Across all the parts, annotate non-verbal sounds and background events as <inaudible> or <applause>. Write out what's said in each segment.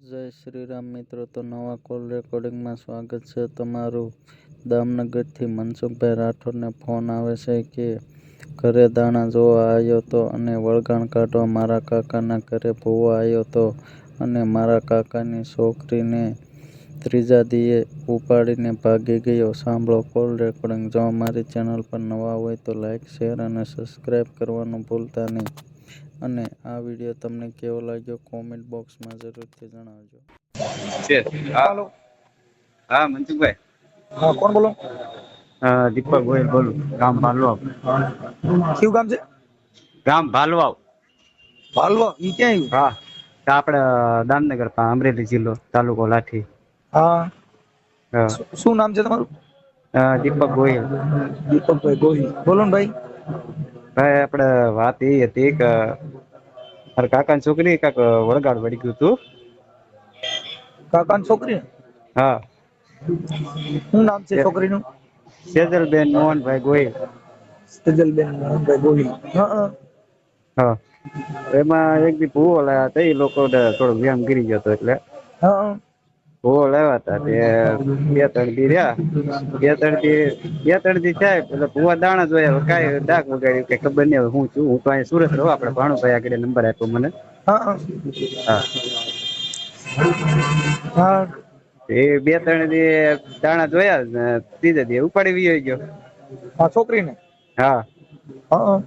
જય શ્રી રામ મિત્રો, તો નવા કોલ રેકોર્ડિંગમાં સ્વાગત છે તમારું. દામનગરથી મનસુખભાઈ રાઠોડને ફોન આવે છે કે ઘરે દાણા જોવા આવ્યો તો અને વળગાણ કાઢવા મારા કાકાના ઘરે ભૂવો આવ્યો તો અને મારા કાકાની છોકરીને ત્રીજા દીએ ઉપાડીને ભાગી ગયો. સાંભળો, કોલ રેકોર્ડિંગ જો અમારી ચેનલ પર નવા હોય તો લાઈક, શેર અને સબસ્ક્રાઈબ કરવાનું ભૂલતા નહીં. અને આ વીડિયો તમને કેવો લાગ્યો? કોમેન્ટ બોક્સમાં જરૂરથી જણાવજો. હેલો હા. મનસુખભાઈ. હા કોણ બોલો? દીપક ગોયલ બોલું. ગામ ભાલવાવ. કયું ગામ છે? ગામ ભાલવાવ. ભાલવાવ? ઈ ક્યાં આવ્યું હા આપણે દામનગર પા અમરેલી જિલ્લો તાલુકો લાઠી. હા. હા. શું- શું નામ છે તમારું? દીપક ગોહિલ. દીપકભાઈ ગોહિલ. બોલો ને ભાઈ. ભાઈ આપણે વાત એ હતી કે મારા કાકાની છોકરી કાક વળગાડ વળી ગયું હતું. કાકાની છોકરી? હા. શું નામ છે છોકરીનું? સેજલબેન મોહનભાઈ ગોયલ સજલબેન મોહનભાઈ ગોહિલ. હા એમાં એક દી ભૂવો લાયા એ લોકો થોડો વ્યાયામ ગીરી ગયો હતો એટલે. હા. ભૂવો લાવ્યા હતા તે બે ત્રણ દી રહ્યા. બે ત્રણ દી બે ત્રણ દી થાય એટલે ભૂવા દાણા જોયા કાંઈ ડાક વગાડ્યું કે ખબર નહીં હું છું. હું તો અહીંયા સુરત રહું આપણે ભાણુભાઈ આગળ નંબર આપ્યો મને. હા હા. એ બે ત્રણ દી દાણા જોયા ને ત્રીજે દી ઉપાડી વી ગયો. હા છોકરીને? હા. હા હા.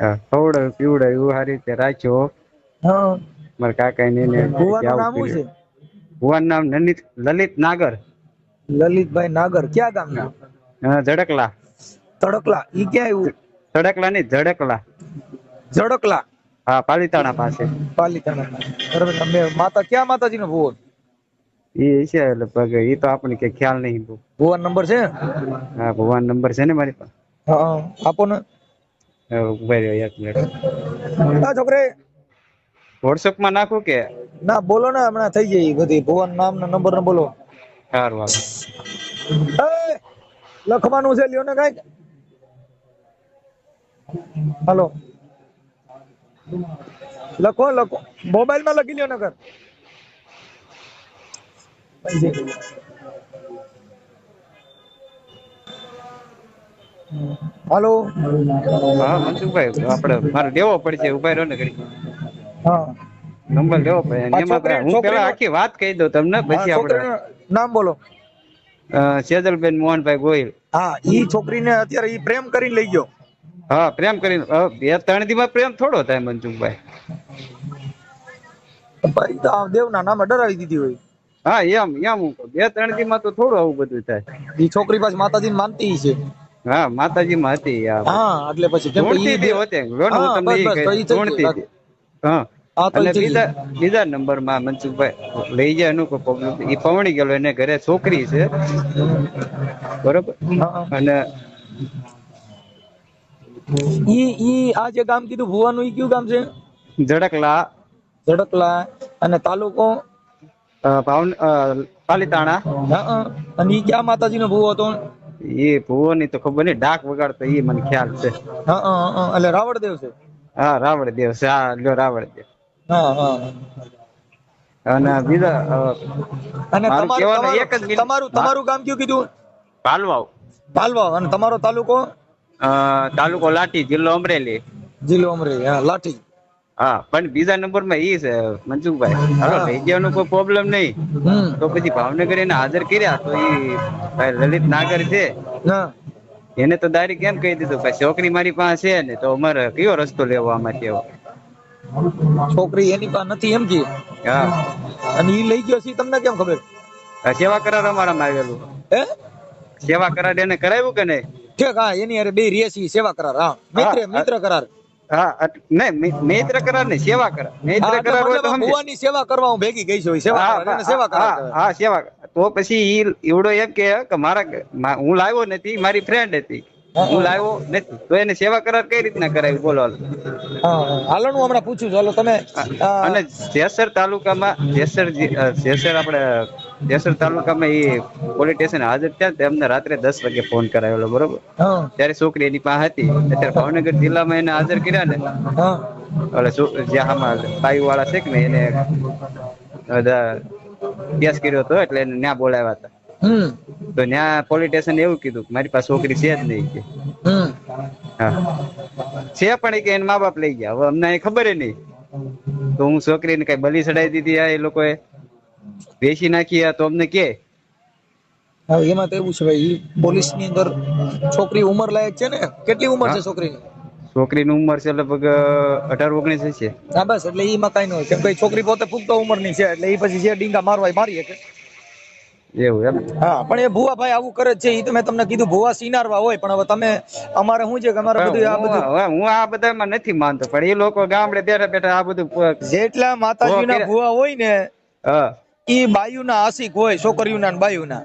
હા ખવડાવ્યું પીવડાવ્યું સારી રીતે રાખ્યો. હા. મારા કાકા ને ભૂવાનું નામ શું છે? ભુવાનું નામ લલિત લલિત નાગર. લલિતભાઈ નાગર. ક્યાં ગામના? ના ધડકલા. તડકલા ઈ ક્યાં આવ્યું ધડકલા નહીં ધડકલા. ધડકલા. હા પાલીતાણા પાસે. પાલિતાણા બરાબર તમે માતા ક્યાં માતાજીનો ભુવન? એ છે લગભગ એ તો આપણને કે ખ્યાલ નહીં ભુવન નંબર છે? હા ભગવાન નંબર છે ને મારી પાસે. હા આપો ને ઊભા રહ્યો એક મિનિટ. હા છોકરે. વોટ્સઅપમાં નાખું કે? ના બોલો ને હમણાં થઈ જાય બધી. ભુવન નામ ને નંબર ને બોલો. સારું હાલો. લખવાનું છે લ્યો ને કંઈક. હાલો. લખો લખો. મોબાઈલમાં લખી લ્યો નગર હાલો. હા મનસુખભાઈ આપણે મારે દેવો પડશે ઊભા રહ્યો ને ઘડી નંબર લેવો પડે. એમાં હું પેલા આખી વાત કહી દઉં તમને પછી આપણે નામ બોલો. સેજલબેન મોહનભાઈ ગોહિલ. હા ઈ છોકરીને અત્યારે ઈ પ્રેમ કરીને લઈ ગયો. હા પ્રેમ કરીને બે ત્રણ દી પ્રેમ થોડો થાય મનસુખભાઈ. ભાઈ તો દેવના નામે ડરાવી દીધી હોય. હા એમ એમ બે ત્રણ દી માં તો થોડું આવું બધું થાય. ઈ છોકરી પાસે માતાજી માનતી છે. હા માતાજી માં હતી હા એટલે પછી કેમ કે ઈ હતી. તમને બસ, ઈ બસ, કહી તો ઈ થઈ ધૂણતી ગયું. હતી હા હા, તો ઈ અને બીજા બીજા નંબર મનસુખભાઈ લઈ જાય અનુકો એ પવણી ગયેલો એને ઘરે છોકરી છે. બરોબર? હા, હા. અને ઈ ઈ આ જે ગામ કીધું ભુવાનું ઈ કયું ગામ છે? ઝડકલા ઝડકલા અને તાલુકો? ભાવન પાલીતાણા. અને ઈ ક્યાં માતાજીનો ભુવો હતો? એ ભુવો ની તો ખબર નહીં ડાક વગાડતો એ મને ખ્યાલ છે. હા. એટલે રાવણદેવ છે? હા રાવણ દેવ છે. હા લ્યો રાવણ દેવ. હા હા અને બીજા અને તમારું એક જ તમારું તમારું ગામ કયું કીધું? પાલવાવ. પાલવાવ. અને તમારો તાલુકો? તાલુકો લાઠી જિલ્લો અમરેલી. જિલ્લો અમરેલી હા લાઠી. હા પણ બીજા નંબરમાં ઈ છે મનસુખભાઈ. હાલો. લઈ જવાનો કોઈ પ્રોબ્લેમ નહીં. તો પછી ભાવનગર એને હાજર કર્યા તો ઈ ભાઈ લલિત નાગર છે. હા. એને તો દારી કેમ કહી દીધું? ભાઈ છોકરી મારી પાસે છે ને તો અમારે કયો રસ્તો લેવો આમાંથી એવો? છોકરી એની પાસે નથી એમ કે? હા. અને ઈ લઈ ગયો છે તમને કેમ ખબર? સેવા કરાર અમારામાં આવેલું. હે? સેવા કરાર એને કરાવ્યું કે નહીં? ઠીક હા એની અરે બે રેસી સેવા કરાર હા. મિત્ર મિત્ર કરાર. હા નહીં મિ- કરાર નહીં સેવા કરાર. હા, કરાર હોય તો મતલબ આ સમજે ભુવાની સેવા કરવા હું ભેગી ગઈ છું સેવા કરાર સેવા કરાર હા, સેવા તો પછી ઈ એવડો એમ કે મારા હું લાવ્યો નથી મારી ફ્રેન્ડ હતી. હું લાવ્યો નથી. તો એને સેવા કરાર કઈ રીતના કરાવી? બોલો હાલો. હા હમણાં પૂછું ચાલો તમે અને જેસર તાલુકામાં જેસર જેસર આપણે જેસર તાલુકામાં એ પોલીસ સ્ટેશન હાજર થયા તેમને રાત્રે દસ વાગે ફોન કરાવેલો બરોબર? ત્યારે છોકરી એની પાસે હતી. અત્યારે ભાવનગર જિલ્લામાં એને હાજર કર્યા ને એટલે જ્યાં આમાં પાયુ વાળા છે કે ને એને કેસ કર્યો હતો એટલે એને ન્યા બોલાવ્યા હતા. તો ન્યા પોલીસ સ્ટેશન એવું કીધું કે મારી પાસે છોકરી છે જ નહીં કે. હા. છે પણ કે એના મા બાપ લઈ ગયા. હવે અમને ખબર નહીં. તો હું છોકરીને કઈ બલી ચડાવી દીધી આ એ લોકોએ. વેચી નાખી તો અમને કે. એમાં તો એવું છે ભાઈ પોલીસની અંદર છોકરી ઉંમર લાયક છે ને? કેટલી ઉંમર છે. છોકરીની? છોકરીની ઉંમર છે લગભગ અઢાર ઓગણીસ છે હા બસ એટલે એમાં કઈ ન હોય. કેમ કે છોકરી પોતે પુખ્ત ઉંમરની છે એટલે એ પછી જે ડીંગા મારવા મારી શકે. એવું એમ? હા પણ એ ભુવા ભાઈ આવું કરે છે એ તો મેં તમને કીધું ભુવા સિનારવા હોય પણ હવે તમે અમારે શું છે કે અમારે બધું આ બધું હું આ બધામાં નથી માનતો પણ એ લોકો ગામડે બેઠા બેઠા આ બધું જેટલા માતાજીના ભુવા હોય ને હા. ઈ બાયુના આશિક હોય છોકરીઓના બાયુના.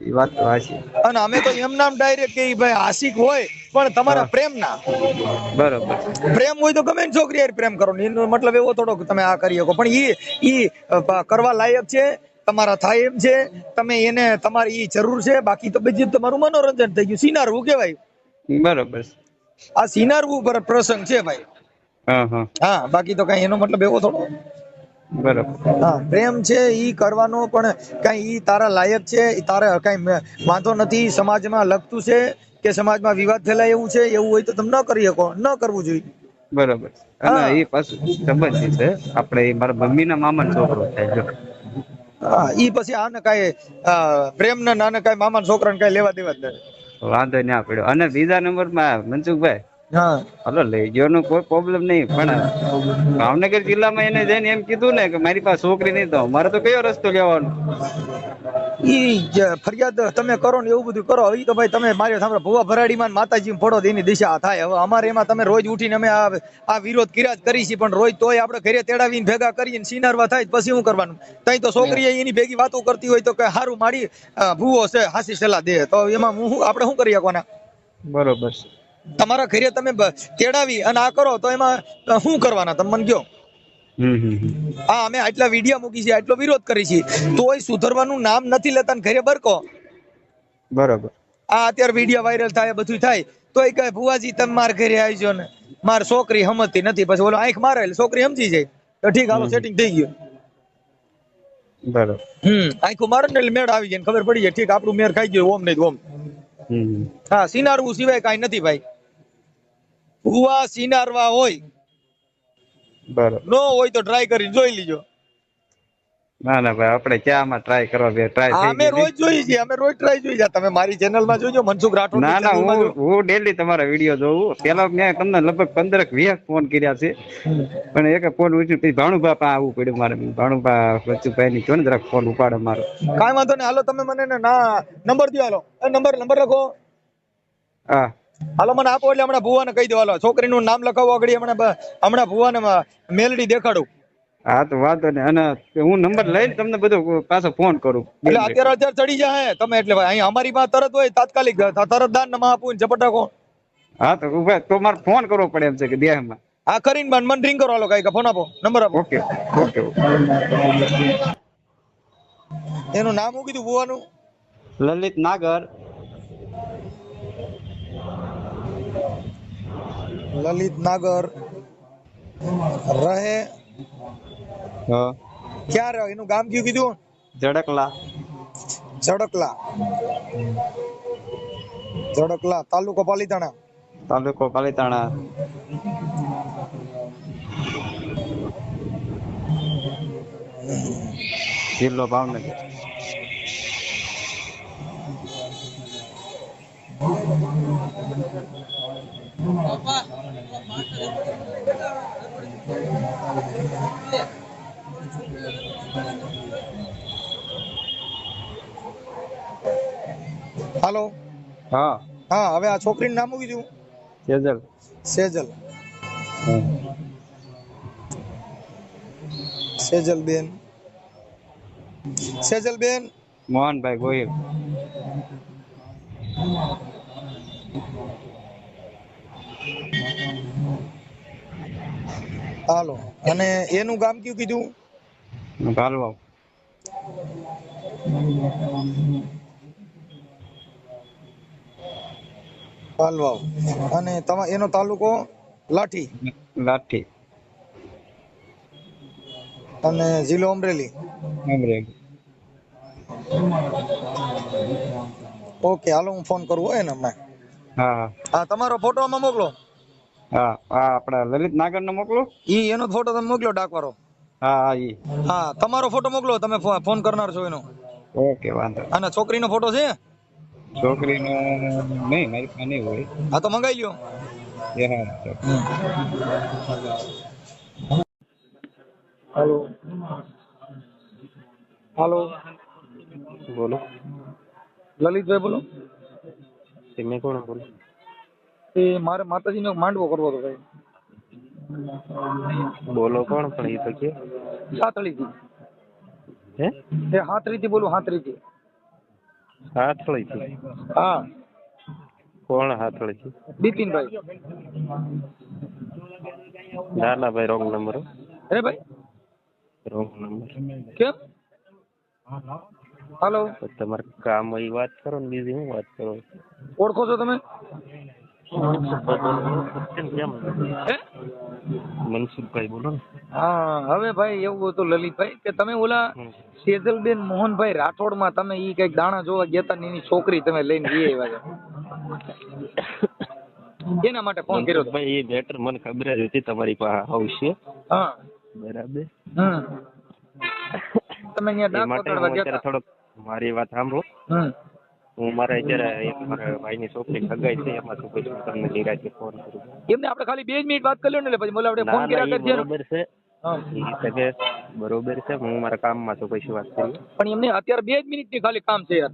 ઈ વાત તો હાચી. અને અમે તો એમ નામ ડાયરેક્ટ કે ઈ ભાઈ આશિક હોય પણ તમારા. પ્રેમના. બરોબર. પ્રેમ હોય તો ગમે ને છોકરી હારે પ્રેમ કરો. એનો મતલબ એવો થોડો તમે આ કરી શકો. પણ ઈ ઈ કરવા લાયક છે તમારા થાય એમ છે તમે એને તમારી ઈ જરૂર છે બાકી તો બીજું તમારું મનોરંજન થઈ ગયું. સિનારવું કહેવાય. બરોબર. આ સિનારવું પર પ્રસંગ છે ભાઈ. હા હા. હા બાકી તો કઈ એનો મતલબ એવો થોડો બરોબર. હા પ્રેમ છે એ કરવાનો પણ કઈ ઈ તારા લાયક છે ઈ તારે કઈ વાંધો નથી સમાજમાં લગતું છે કે સમાજમાં વિવાદ થયેલા એવું છે એવું હોય તો તમે ન કરી શકો ન કરવું જોઈએ. બરોબર. અને એ પાછું સંબંધી છે આપણે એ મારા મમ્મીના મામાનો છોકરો થાય જો. ઈ પછી આને કઈ પ્રેમ ને નાને કઈ મામા છોકરાને કઈ લેવા દેવા જ નથી વાંધો ના પડ્યો. અને બીજા નંબરમાં મનસુખભાઈ હાલો લઈ ગયો કોઈ પ્રોબ્લેમ નહીં પણ ભાવનગર જિલ્લામાં એને જઈને એમ કીધું ને કે મારી પાસે છોકરી નહીં તો મારે તો કયો રસ્તો લેવાનો? ઈ જે ફરિયાદ તમે કરો ને એવું બધું કરો. ઈ તો ભાઈ તમે મારી સાંભળો ભુવા ભરાડીમાં માં માતાજી ફોડો તો એની દિશા થાય. હવે અમારે એમાં તમે રોજ ઉઠીને અમે આ આ વિરોધ કિરાજ જ કરી છે પણ રોજ તોય આપણે ઘરે તેડાવીને ભેગા કરીને સિનારવા થાય પછી શું કરવાનું? તઈ તો છોકરી એની ભેગી વાતો કરતી હોય તો કે હારું મારી ભૂવો છે હાસી સલાહ દે. તો એમાં હું શું- આપણે શું કરી શકવાના? બરોબર તમારા ઘરે તમે તેડાવી અને આ કરો તો એમાં શું કરવાના? તમે મને કયો. હા અમે આટલા વિડિયા મૂકી છે આટલો વિરોધ કરી છે તોય સુધરવાનું નામ નથી લેતા ને ઘરે બરકો. બરોબર. આ અત્યારે વીડિયો વાયરલ થાય બધું થાય. તોય કહે ભુવાજી તમે માર ઘરે આવજો ને. માર છોકરી સમજતી નથી. પછી ઓલો આંખ મારે એટલે છોકરી સમજી જાય. તો ઠીક હાલો સેટિંગ થઈ ગયું. બરોબર. હમ આંખો મારે ને એટલે મેળ આવી જાય ખબર પડી જાય. ઠીક આપણું મેળ ખાઈ ગયું ઓમ નહીં ઓમ. હા સિનારવું સિવાય કાંઈ નથી ભાઈ. ભુવા સિનારવા હોય બરોબર. નો હોય તો ટ્રાય કરીને જોઈ લીજો. ના ના ભાઈ આપણે ક્યાં આમાં ટ્રાય કરવા બે ટ્રાય અમે રોજ જોઈએ છીએ અમે રોજ ટ્રાય જોઈએ જાય તમે મારી ચેનલમાં જોજો મનસુખ રાઠોડ ના ના હું હું ડેલી તમારા વીડિયો જોઉં. પેલા મેં તમને લગભગ પંદર વીસ ફોન કર્યા છે. પણ એક ફોન ઉઠ્યું પછી ભાણુભા પા આવવું પડ્યું મારે. ભાણુભા બચ્ચુભાઈ ની ને જરાક ફોન ઉપાડે મારો. કાંઈ વાંધો નહીં હાલો તમે મને ને નંબર દો હાલો. એ નંબર નંબર લખો. હા. હાલો મને આપો એટલે હમણાં ભુવાને કહી દો. હાલો છોકરીનું નામ લખાવો આગળ હમણાં હમણાં ભુવાને મેલડી દેખાડું. હા તો વાંધો અને હું નંબર લઈને તમને બધું પાછો ફોન કરું. એટલે અત્યારે અત્યારે ચડી જાય તમે એટલે અહીં અમારી પાસે તરત હોય તાત્કાલિક તરત દાનમાં આપું ઝપટ રાખો હા તો ઊભા તો મારે ફોન કરવો પડે એમ છે કે દેહમાં. હા કરીને મને મને રિંગ કરો હાલો કઈ ફોન આપો. નંબર આપો. Okay okay. એનું નામ શું કીધું ભુવાનું? લલિત નાગર. લલિત નાગર રહે. હા. ક્યાં રહે એનું ગામ કયું કીધું? જડકલા. ઝડકલા ઝડકલા તાલુકો પાલીતાણા. તાલુકો પાલીતાણા. જિલ્લો ભાવનગર. હાલો. હા. હા હવે આ છોકરીનું નામ શું કીધું? સેજલ. સેજલ. સેજલ બેન સેજલ બેન મોહનભાઈ ગોહિલ. હાલો. અને એનું ગામ કયું કીધું? ભાલવાવ પાલવાવ અને તમા એનો તાલુકો લાઠી? લાઠી. અને જિલ્લો અમરેલી? અમરેલી. ઓકે હાલો હું ફોન કરું હોય ને હમણાં. હા હા. હા તમારો ફોટો આમાં મોકલો. હા હા આપણા લલિત નાગર નો મોકલો? ઈ એનો ફોટો તમે મોકલો ડાકવાળો. હા હા ઈ. હા તમારો ફોટો મોકલો તમે ફોન કરનાર છો એનો. ઓકે વાંધો અને છોકરીનો ફોટો છે? છોકરીનો નહીં મારી પાસે નહીં હોય. હા તો મંગાઈ લ્યો. એ હા. હાલો. હાલો. બોલો. લલિતભાઈ બોલો. તમે કોણ બોલો? એ મારે માતાજીનો માંડવો કરવો હતો ભાઈ. બોલો કોણ પણ એ તો કે. સાતળીથી હે? એ હાથરીથી બોલું હાથરીથી હાથળી છે હા. કોણ હાથળી છે બિપિનભાઈ. ના ના ભાઈ રોંગ નંબર હે. ભાઈ? Wrong number. કેમ? હાલો. તમારે કામ હોય વાત કરો ને બીજી હું વાત કરો? ઓળખો છો તમે? મનસુખભાઈ બોલો હા હવે ભાઈ એવું હતું લલિતભાઈ કે તમે ઓલા સેજલબેન મોહનભાઈ રાઠોડમાં તમે ઈ કંઈક દાણા જોવા ગયા હતા એની છોકરી તમે લઈને ઈ આવ્યા એના માટે ફોન કર્યો ભાઈ એ બેટર મને ખબર જ હતી તમારી પાસે આવશે હા. બરાબર. હમ. તમે અહીંયા ડાક પકડવા ગયા થોડોક મારી વાત સાંભળો. હમ. હું મારે અત્યારે એક મારા ભાઈની છોકરી સગાઈ છે એમાં શું પછી તમને નિરાજે ફોન કરું એમને આપણે ખાલી બે જ મિનિટ વાત કરી લો ને એટલે પછી બોલે આપણે ફોન કર્યા કરજે. બરોબર છે. હા. સગે બરોબર છે. હું મારા કામમાં છું પછી વાત કરી પણ એમને અત્યારે બે જ મિનિટની ખાલી કામ છે યાર.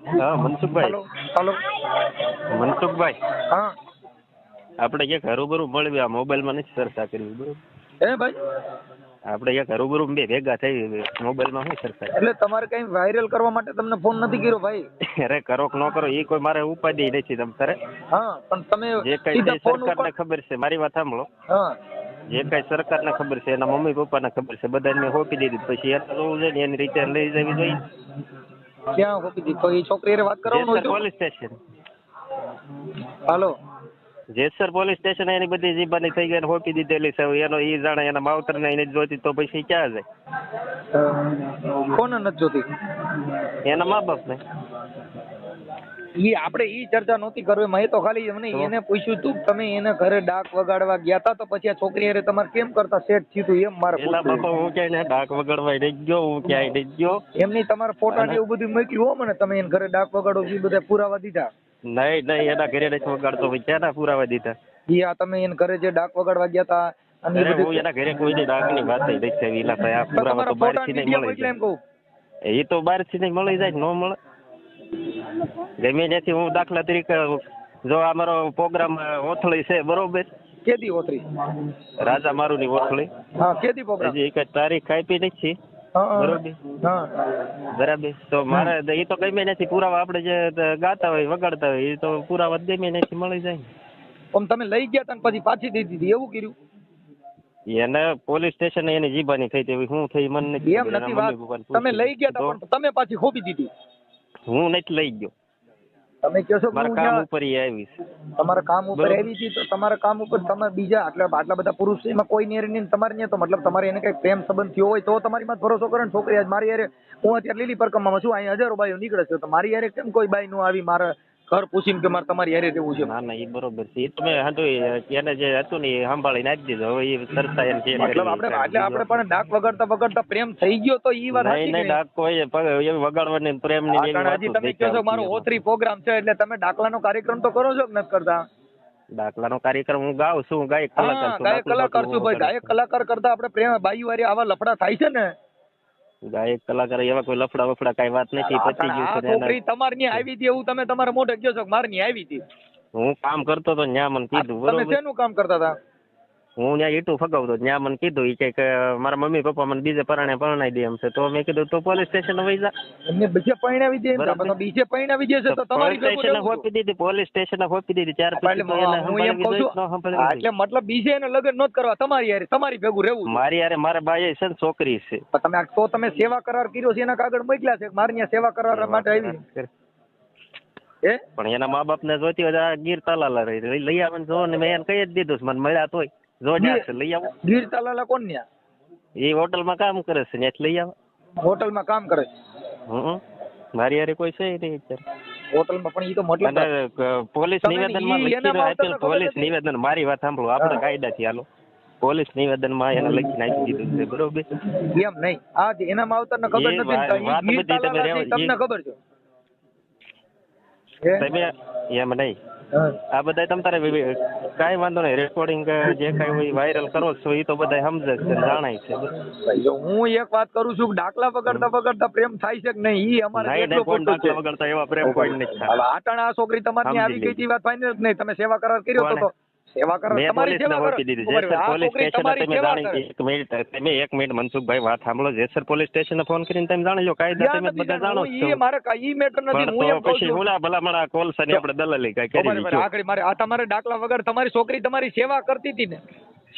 હા મનસુખભાઈ. હાલો હાલો. મનસુખભાઈ. હા. આપણે ક્યાંક હરૂબરૂ મળવી આ મોબાઈલમાં નથી ચર્ચા કરવી બરોબર? હે ભાઈ? આપણે ક્યાંક હરુબરું બે ભેગા થઈ મોબાઈલમાં શું ચર્ચા એટલે તમારે કઈ વાયરલ કરવા માટે તમને ફોન નથી કર્યો ભાઈ? અરે કરો કે ન કરો એ કોઈ મારે ઉપાધિ નથી તમ તારે. હા પણ તમે જે કઈ સરકારને ખબર છે મારી વાત સાંભળો. હા. જે કઈ સરકારને ખબર છે એના મમ્મી પપ્પાને ખબર છે બધાને મેં હોપી દીધી. પછી એને જોવું છે ને એની રીતે લઈ જવી જોઈએ. ક્યાં હોપી દીધી? તો એ છોકરી વાત કરવાનું police station. Hello. Jesar police station એની બધી જીબાની થઈ ગઈ હોપી દીધેલી છે. એનો ઈ જાણે એના માવતર ને એને જોતી તો પછી ક્યાં જાય? કોને નથી જોતી? એના મા બાપ ને ઈ આપણે ઈ ચર્ચા નહોતી કરવી મેં તો ખાલી મને એને પૂછ્યું તું તમે એને ઘરે ડાક વગાડવા ગયા તા તો પછી આ છોકરી અરે તમારે કેમ કરતા સેટ થયું તું? એમ મારે એલા બાપા હું ક્યાંય ડાક વગાડવા નહીં ગયો હું ક્યાંય નહીં ગયો. એમની તમારા ફોટા ને એવું બધું મૂક્યું હો મને તમે એને ઘરે ડાક વગાડો એ બધા પુરાવા દીધા. નહીં નહીં એના ઘરે નથી વગાડતો ભાઈ ક્યાંના પુરાવા દીધા. ઈ આ તમે એને ઘરે જે ડાક વગાડવા ગયા તા અને એ હું એના ઘરે કોઈની ડાકની વાત નહીં આવી. એલા ભાઈ આ પુરાવા તો બહારથી નહીં મળે એ તો બહારથી નહીં મળી જાય ન મળે. ગમે ત્યાંથી હું દાખલા તરીકે જો અમારો પ્રોગ્રામ ઓથળી છે બરોબર? કેદી ઓથળી? રાજા મારુની ઓથળી. હા કેદી પ્રોગ્રામ એક તારીખ આપી નથી. બરોબર. બરાબર. તો મારે એ તો ગમે નથી પુરાવા આપણે જે ગાતા હોય વગાડતા હોય એ તો પુરાવા ગમે નથી મળી જાય. આમ તમે લઈ ગયા તા ને પછી પાછી દઈ દીધી એવું કર્યું? એને પોલીસ સ્ટેશન એની જીબાની થઈ હતી હું થઈ મને નથી એમ નથી વાત. તમે લઈ ગયા તા પણ તમે પાછી ખોપી દીધી. હું નથી લઈ ગયો. તમે કહો છો મારા કામ ઉપર આવી તમારા કામ ઉપર. આવી હતી તો તમારા કામ ઉપર તમે બીજા આટલા આટલા બધા પુરુષ એમાં કોઈ નહીં નહીં તમારે નહીં તો મતલબ તમારે એને કઈ પ્રેમ સંબંધ થયો હોય તો તમારી માં ભરોસો કરો ને છોકરી આજ મારી યારે હું અત્યારે લીલી પરકમમાં છું અહીંયા હજારો બાઈઓ નીકળે છે તો મારી યારે કેમ કોઈ બાઈ નું આવી મારા ઘર પૂછીને કે મારે તમારી હારે રહેવું છે ના ના એ બરોબર છે. એ તમે હાંધો એને જે હતું ને એ સંભાળીને આપી દીધું. હવે એ સરતા એમ છે મતલબ આપણે એટલે આપણે પણ ડાક વગાડતા વગાડતા પ્રેમ થઈ ગયો તો એ વાત નહીં નહીં ડાક કોઈ એ વગાડવાની પ્રેમની એવી હજી તમે કહો છો મારો ઓતરી પ્રોગ્રામ છે એટલે તમે ડાકલાનો કાર્યક્રમ તો કરો છો કે નથી કરતા? દાખલાનો કાર્યક્રમ હું ગાઉં છું ગાયક કલાકાર છું ગાયક કલાકાર છું ભાઈ. ગાયક કલાકાર કરતા આપણે પ્રેમ બાઈ વાળી આવા લફડા થાય છે ને? ગાયક કલાકાર એવા કોઈ લફડા વફડા કઈ વાત નથી પતી ગયું છે છોકરી તમારી ની આવી હતી એવું તમે તમારા મોઢે કહો છો કે મારી આવી હતી. હું કામ કરતો તો ન્યા મને કીધું તમે શેનું કામ કરતા હતા? હું ત્યાં ઈટું ફગાવતો ત્યાં મને કીધું એ કે મારા મમ્મી પપ્પા મને બીજે પરાણે પરણાવી દે એમ છે. તો મેં કીધું તો પોલીસ સ્ટેશન વહી જા. એમને બીજે પરણાવી દે બીજે પરણાવી દે છે તો તમારી પોલીસ સ્ટેશન હોપી દીધી પોલીસ સ્ટેશન હોપી દીધી ત્યાર એટલે પછી મતલબ બીજે એને લગ્ન નોત કરવા તમારી યારે તમારી ભેગું રહેવું મારી યારે મારા બાઈએ છે ને છોકરી છે. તમે તો તમે સેવા કરાર કર્યો છે એના કાગળ મોકલ્યા છે મારી ત્યાં સેવા કરાર માટે આવી. એ પણ એના મા બાપ ને જોતી હોય ગીર તાલાલા રહી લઈ- લઈ આવે જો ને મેં એને કહી જ દીધું મને મળ્યા તોય. જો છે લઈ આવો. ગીર તાલાલા કોણ ન્યા એ હોટલમાં કામ કરે છે ત્યાંથી લઈ આવો. હોટલમાં કામ કરે હમ. મારી હારે કોઈ છે નહીં અત્યારે. હોટલમાં પણ ઈ તો મતલબ પોલીસ આપેલ નિવેદન. મારી વાત સાંભળો આપણે કાયદા કાયદાથી હાલો. પોલીસ નિવેદનમાં એને લખી નાખી દીધું છે બરોબર? એમ નહીં. આ એનામાં એના ને ખબર નથી તમને ખબર છે? તમે એમ નહીં. આ બધાય તમ તારે કાંઈ વાંધો નહીં રેકોર્ડિંગ જે કાંઈ હોય વાયરલ કરો છો એ તો બધાય સમજે છે જાણાય છે. જો હું એક વાત કરું છું ડાકલા દાખલા વગરતા વગરતા પ્રેમ થાય છે કે નહીં એ અમારે એટલો ખોટું છે. દાખલા વગર તો એવા પ્રેમ કોઈ નહીં હવે આટણા આ છોકરી તમારી આવી ગઈ ઈ વાત ફાઇનલ જ નહીં. તમે સેવા કરાર કર્યો તો સેવા કરો તમારી સેવા કરો. પોલીસ છોકરી સ્ટેશને તમારી તમે સેવા જાણી એક મિનિટ તમે એક મિનિટ મનસુખભાઈ વાત સાંભળો. જેસર પોલીસ સ્ટેશને ફોન કરીને તમે જાણી લો કાયદા તમે બધા જાણો છો. એ મારે કાંઈ મેટર નથી. હું એમ કહું છું છું. ભલા મારા કોલ કોલસાની આપણે દલાલી કઈ કરી દીધું. આગળ મારે આ તમારે ડાકલા વગર તમારી છોકરી તમારી સેવા કરતી હતી ને.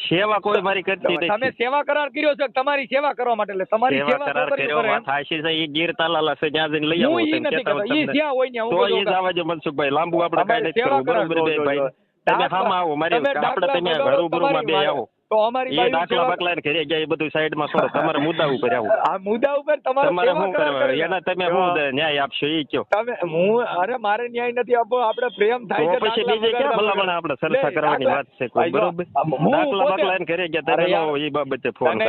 સેવા કોઈ મારી કરતી તમે સેવા કરાર કર્યો છે તમારી સેવા કરવા માટે. એટલે તમારી સેવા કરાર કર્યો હાચી છે ઈ ગીર તાલાલા છે ત્યાં જઈને લઈ આવો તમે નથી કહેતા હોય ઈ જ્યાં હોય ને હું તો ઈ જ જો મનસુખભાઈ લાંબુ આપણે કાઈ નથી કરવું. બરોબર ભાઈ. તમે હામાં આવો મારી આપણે તમે ઘર ઉભરમાં બે આવો. તો અમારી એ દાખલા સેવા- ને ઘરે ગયા એ બધું સાઈડમાં છોડો <laughs> તમારે મુદ્દા ઉપર આવો. આ મુદ્દા ઉપર તમારે તમારે શું કરવા એના તમે શું ન્યાય આપશો? એ કયો. તમે હું અરે મારે ન્યાય નથી આપવો આપણે પ્રેમ થાય છે પછી બીજે ક્યાં ભલામણ આપણે ચર્ચા કરવાની વાત છે કોઈ બરોબર? દાખલા પોતે- ને ઘરે ગયા તમે એ બાબતે ફોન